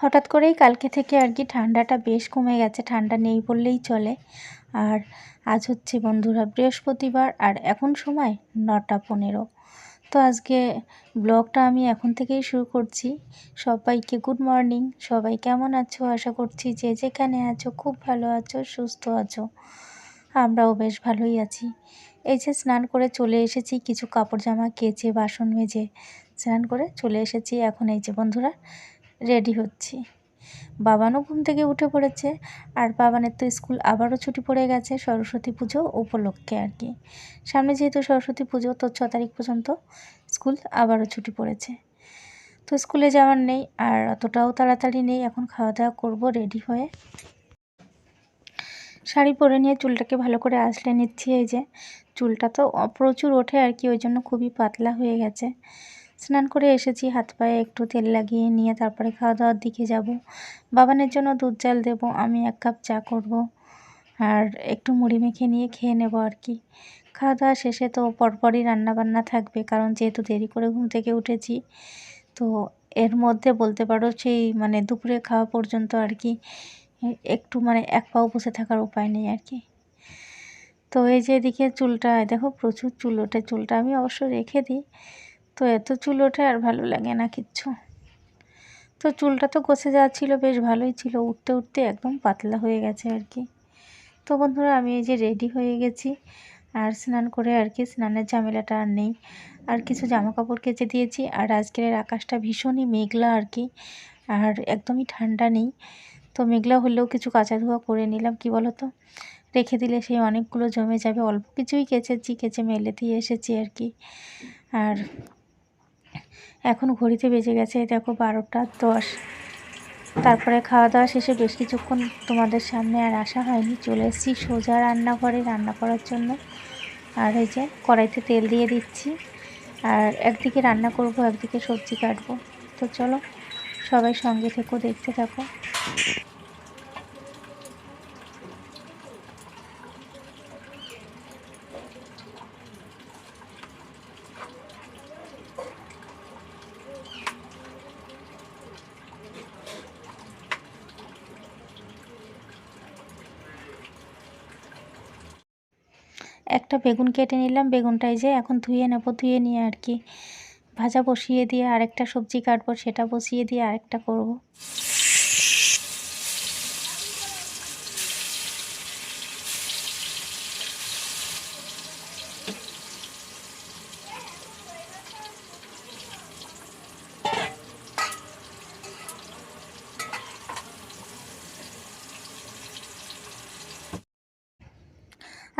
হঠাৎ করেই কালকে থেকে আর কি ঠান্ডাটা বেশ কমে গেছে, ঠান্ডা নেই বললেই চলে। আর আজ হচ্ছে বন্ধুরা বৃহস্পতিবার আর এখন সময় নটা পনেরো। তো আজকে ব্লগটা আমি এখন থেকেই শুরু করছি। সবাইকে গুড মর্নিং। সবাই কেমন আছো? আশা করছি যে যেখানে আছো, খুব ভালো আছো, সুস্থ আছো। আমরাও বেশ ভালোই আছি। এই যে স্নান করে চলে এসেছি, কিছু কাপড় জামা কেচে, বাসন মেজে স্নান করে চলে এসেছি। এখন এই যে বন্ধুরা রেডি হচ্ছি। বাবানও ঘুম থেকে উঠে পড়েছে আর বাবানের তো স্কুল আবারও ছুটি পড়ে গেছে সরস্বতী পুজো উপলক্ষে আর কি। সামনে যেহেতু সরস্বতী পুজো, তো ছ তারিখ পর্যন্ত স্কুল আবারও ছুটি পড়েছে। তো স্কুলে যাওয়ার নেই আর অতটাও তাড়াতাড়ি নেই, এখন খাওয়া দাওয়া করব রেডি হয়ে। শাড়ি পরে নিয়ে চুলটাকে ভালো করে আসলে নিচ্ছি এই যে। চুলটা তো প্রচুর ওঠে আর কি, ওই জন্য খুবই পাতলা হয়ে গেছে। স্নান করে এসেছি, হাত পায়ে একটু তেল লাগিয়ে নিয়ে তারপরে খাওয়া দাওয়ার দিকে যাব। বাবানের জন্য দুধ জাল দেবো, আমি এক কাপ চা করব আর একটু মুড়ি মেখে নিয়ে খেয়ে নেব আর কি। খাওয়া দাওয়া শেষে তো পরপরই রান্নাবান্না থাকবে, কারণ যেহেতু দেরি করে ঘুম থেকে উঠেছি, তো এর মধ্যে বলতে পারো সেই মানে দুপুরে খাওয়া পর্যন্ত আর কি, একটু মানে এক পাও বসে থাকার উপায় নেই আর কি। তো এই যে এদিকে চুলটা, দেখো প্রচুর চুল ওঠে, চুলটা আমি অবশ্য রেখে দিই তো এত চুল ওঠে আর ভালো লাগে না কিচ্ছু। তো চুলটা তো কষে যাচ্ছিল, বেশ ভালোই ছিল। উঠতে উঠতে একদম পাতলা হয়ে গেছে আর কি। তো বন্ধুরা, আমি এই যে রেডি হয়ে গেছি। আর স্নান করে আর কি, স্নানের ঝামেলাটা আর নেই। আর কিছু জামা কাপড় কেচে দিয়েছি। আর আজকের আকাশটা ভীষণই মেঘলা আর কি। আর একদমই ঠান্ডা নেই। তো মেঘলা হলেও কিছু কাঁচা ধোয়া করে নিলাম, কি বলো তো রেখে দিলে সেই অনেকগুলো জমে যাবে। অল্প কিছুই কেচেছি, কেচে মেলে দিয়ে এসেছি আর কি। আর এখন ঘড়িতে বেজে গেছে, দেখো বারোটা দশ। তারপরে খাওয়া দাওয়া শেষে বেশ কিছুক্ষণ তোমাদের সামনে আর আসা হয়নি। চলে এসেছি সোজা রান্নাঘরে রান্না করার জন্য। আর এই যে কড়াইতে তেল দিয়ে দিচ্ছি। আর একদিকে রান্না করব, একদিকে সবজি কাটবো। তো চলো সবাই সঙ্গে থেকো, দেখতে থাকো। একটা বেগুন কেটে নিলাম, বেগুনটাই যে এখন ধুয়ে নেব, ধুয়ে নিয়ে আর কি ভাজা বসিয়ে দিয়ে আরেকটা সবজি কাটবো, সেটা বসিয়ে দিয়ে আরেকটা করব।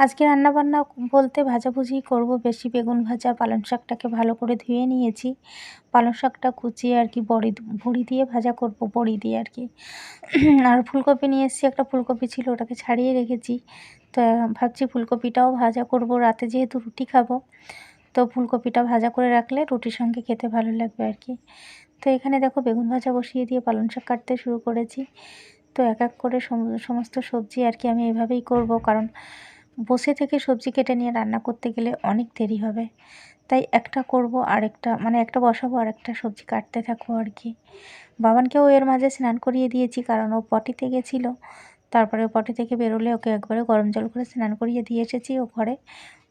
আজকে রান্নাবান্না বলতে ভাজাভুজি করব। বেশি বেগুন ভাজা, পালং শাকটাকে ভালো করে ধুয়ে নিয়েছি। পালং শাকটা কুচিয়ে আর কি বড়ি বড়ি দিয়ে ভাজা করব, বড়ি দিয়ে আর কি। আর ফুলকপি নিয়ে এসেছি, একটা ফুলকপি ছিল, ওটাকে ছাড়িয়ে রেখেছি। তো ভাবছি ফুলকপিটাও ভাজা করব, রাতে যেহেতু রুটি খাব। তো ফুলকপিটা ভাজা করে রাখলে রুটির সঙ্গে খেতে ভালো লাগবে আর কি। তো এখানে দেখো বেগুন ভাজা বসিয়ে দিয়ে পালং শাক কাটতে শুরু করেছি। তো এক এক করে সমস্ত সবজি আর কি আমি এভাবেই করব। কারণ বসে থেকে সবজি কেটে নিয়ে রান্না করতে গেলে অনেক দেরি হবে। তাই একটা করব আরেকটা মানে একটা বসাবো আর একটা সবজি কাটতে থাকব আর কি। বাবানকেও এর মাঝে স্নান করিয়ে দিয়েছি কারণ ও পটিতে গেছিল। তারপরে পটি থেকে বেরোলে ওকে একবারে গরম জল করে স্নান করিয়ে দিয়ে এসেছি ও ঘরে।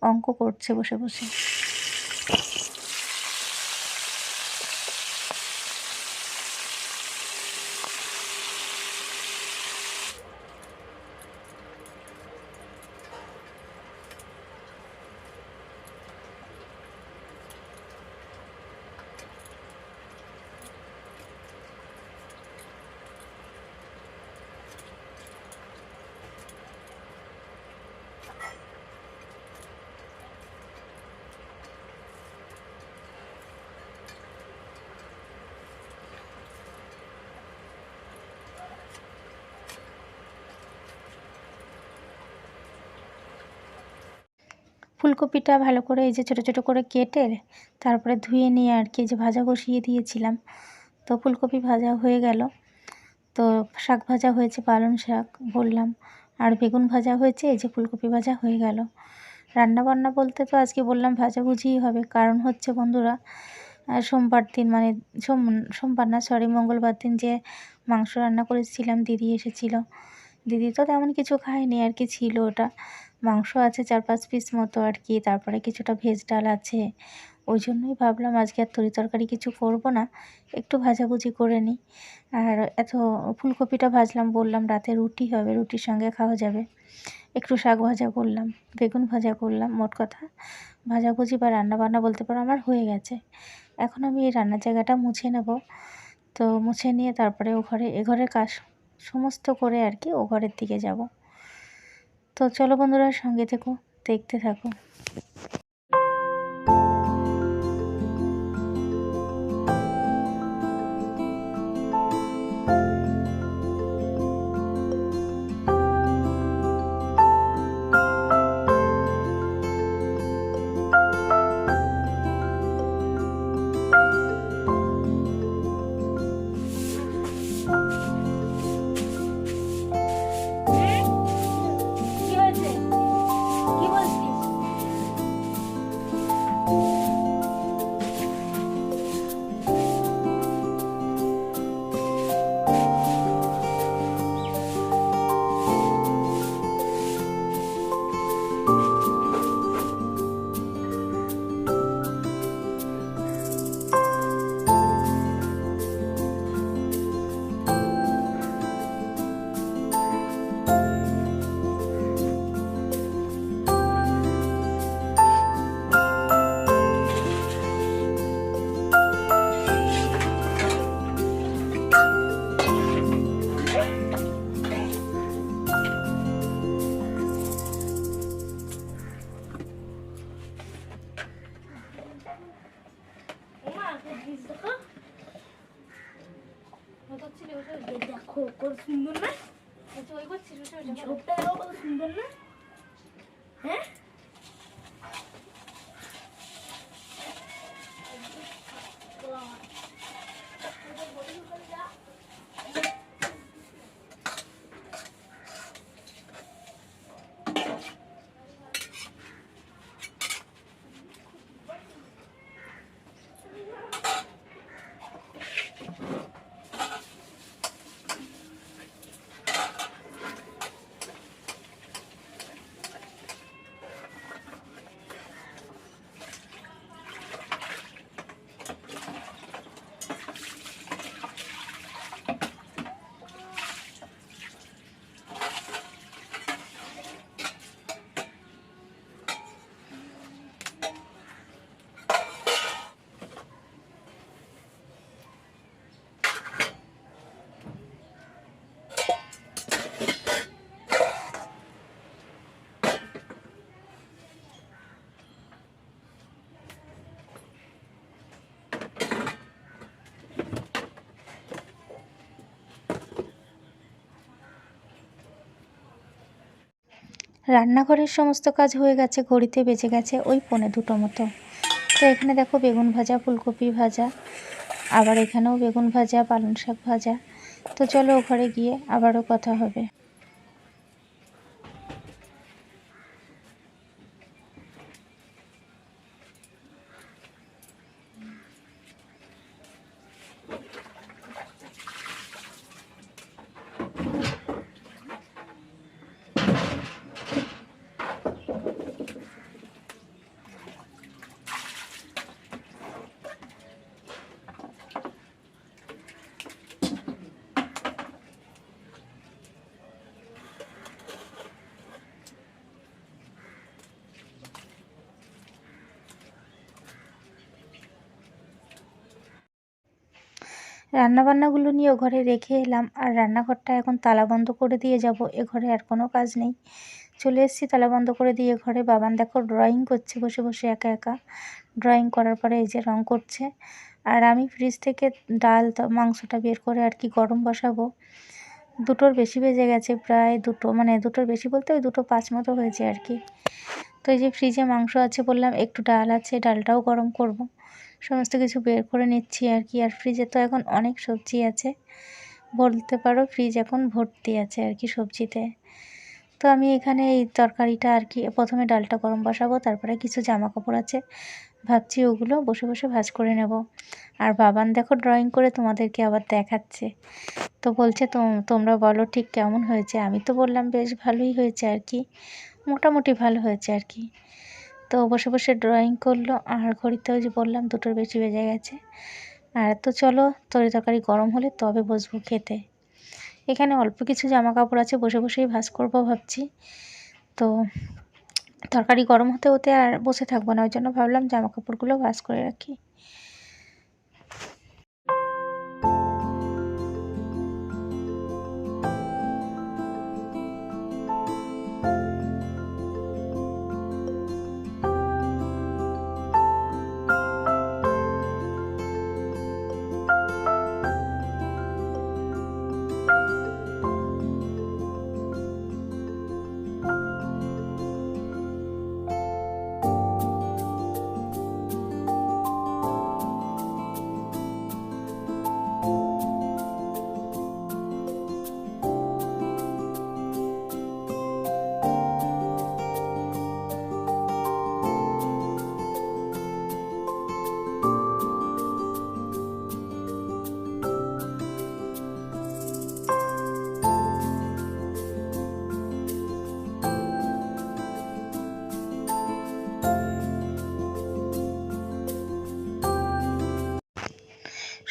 অঙ্ক করছে বসে বসে। ফুলকপিটা ভালো করে এই যে ছোটো ছোটো করে কেটে তারপরে ধুয়ে নিয়ে আর কি যে ভাজা বসিয়ে দিয়েছিলাম। তো ফুলকপি ভাজা হয়ে গেল। তো শাক ভাজা হয়েছে, পালং শাক বললাম। আর বেগুন ভাজা হয়েছে, এই যে ফুলকপি ভাজা হয়ে গেল। রান্না বান্না বলতে তো আজকে বললাম ভাজা ভাজাভুজিই হবে। কারণ হচ্ছে বন্ধুরা সোমবার দিন মানে সোম, সোমবার না সরি মঙ্গলবার দিন যে মাংস রান্না করেছিলাম, দিদি এসেছিল। দিদি তো তেমন কিছু খায়নি আর কি ছিল ওটা। মাংস আছে চার পাঁচ পিস মতো আর কি, তারপরে কিছুটা ভেজ ডাল আছে। ওই জন্যই ভাবলাম আজকে আর তরি তরকারি কিছু করব না, একটু ভাজাভুজি করে নিই। আর এত ফুলকপিটা ভাজলাম, বললাম রাতে রুটি হবে, রুটির সঙ্গে খাওয়া যাবে। একটু শাক ভাজা করলাম, বেগুন ভাজা করলাম, মোট কথা। ভাজাভুজি বা রান্নাবান্না বলতে পারো আমার হয়ে গেছে। এখন আমি এই রান্নার জায়গাটা মুছে নেব। তো মুছে নিয়ে তারপরে ও ঘরে, এ ঘরের কাজ সমস্ত করে আর কি ও ঘরের দিকে যাব। তো চলো বন্ধুরা সঙ্গে থেকো দেখতে থাকো। কত সুন্দর না? ঝোপটা কত সুন্দর না হ্যাঁ রান্নাঘরের সমস্ত কাজ হয়ে গেছে, ঘড়িতে বেজে গেছে ওই পনে দুটো মতো। তো এখানে দেখো বেগুন ভাজা, ফুলকপি ভাজা, আবার এখানেও বেগুন ভাজা, পালং শাক ভাজা। তো চলো ঘরে গিয়ে আবারও কথা হবে। রান্নাবান্নাগুলো নিয়ে ও ঘরে রেখে এলাম। আর রান্নাঘরটা এখন তালা বন্ধ করে দিয়ে যাব। এ ঘরে আর কোনো কাজ নেই। চলে এসেছি তালা বন্ধ করে দিয়ে ঘরে। বাবান দেখো ড্রয়িং করছে বসে বসে একা একা। ড্রয়িং করার পরে এই যে রং করছে। আর আমি ফ্রিজ থেকে ডাল মাংসটা বের করে আর কি গরম বসাবো। দুটোর বেশি বেজে গেছে, প্রায় দুটো মানে দুটোর বেশি বলতে ওই দুটো পাঁচ মতো হয়েছে আর কি। তো এই যে ফ্রিজে মাংস আছে বললাম, একটু ডাল আছে, ডালটাও গরম করব। সমস্ত কিছু বের করে নিচ্ছি আর কি। আর ফ্রিজে তো এখন অনেক সবজি আছে। বলতে পারো ফ্রিজ এখন ভর্তি আছে আর কি সবজিতে। তো আমি এখানে এই তরকারিটা আর কি, প্রথমে ডালটা গরম বসাবো, তারপরে কিছু জামা কাপড় আছে। ভাবছি ওগুলো বসে বসে ভাজ করে নেব। আর বাবান দেখো ড্রয়িং করে তোমাদেরকে আবার দেখাচ্ছে। তো বলছে তোমরা বলো ঠিক কেমন হয়েছে? আমি তো বললাম, বেশ ভালোই হয়েছে আর কি। মোটামুটি ভালো হয়েছে আর কি। তো বসে বসে ড্রয়িং করল, আর ঘড়িতে ওই যে বললাম দুটোর বেশি বেজে গেছে। আর তো চলো, তরি তরকারি গরম হলে তবে বসবো খেতে। এখানে অল্প কিছু জামা কাপড় আছে, বসে বসেই ভাজ করব ভাবছি। তো তরকারি গরম হতে হতে আর বসে থাকব না, ওই জন্য ভাবলাম জামা কাপড়গুলো ভাজ করে রাখি।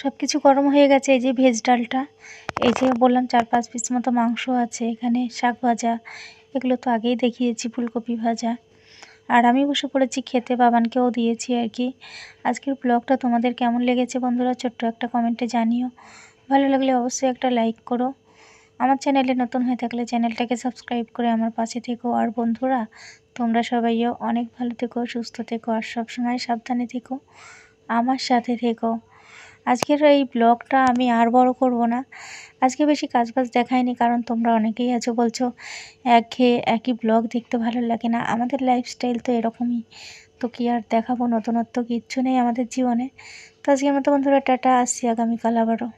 সব কিছু গরম হয়ে গেছে, এই যে ভেজ ডালটা। এই যে বললাম চার পাঁচ পিস মতো মাংস আছে, এখানে শাক ভাজা। এগুলো তো আগেই দেখিয়েছি, ফুলকপি ভাজা। আর আমি বসে পড়েছি খেতে, বাবানকেও দিয়েছি আর কি। আজকের ব্লগটা তোমাদের কেমন লেগেছে বন্ধুরা, ছোট্ট একটা কমেন্টে জানিও। ভালো লাগলে অবশ্যই একটা লাইক করো। আমার চ্যানেলে নতুন হয়ে থাকলে চ্যানেলটাকে সাবস্ক্রাইব করে আমার পাশে থেকো। আর বন্ধুরা, তোমরা সবাইও অনেক ভালো থেকো, সুস্থ থেকো, আর সবসময় সাবধানে থেকো। আমার সাথে থেকো। আজকের এই ব্লগটা আমি আর বড় করব না। আজকে বেশি কাজ বাজ দেখায়নি কারণ তোমরা অনেকেই আছো বলছো একঘেয়ে একই ব্লগ দেখতে ভালো লাগে না। আমাদের লাইফস্টাইল তো এরকমই, তো কি আর দেখাবো? নতুনত্ব কিচ্ছু নেই আমাদের জীবনে। তো আজকে আজকের তো বন্ধুরা, টাটা, আসছি আগামীকাল আবারও।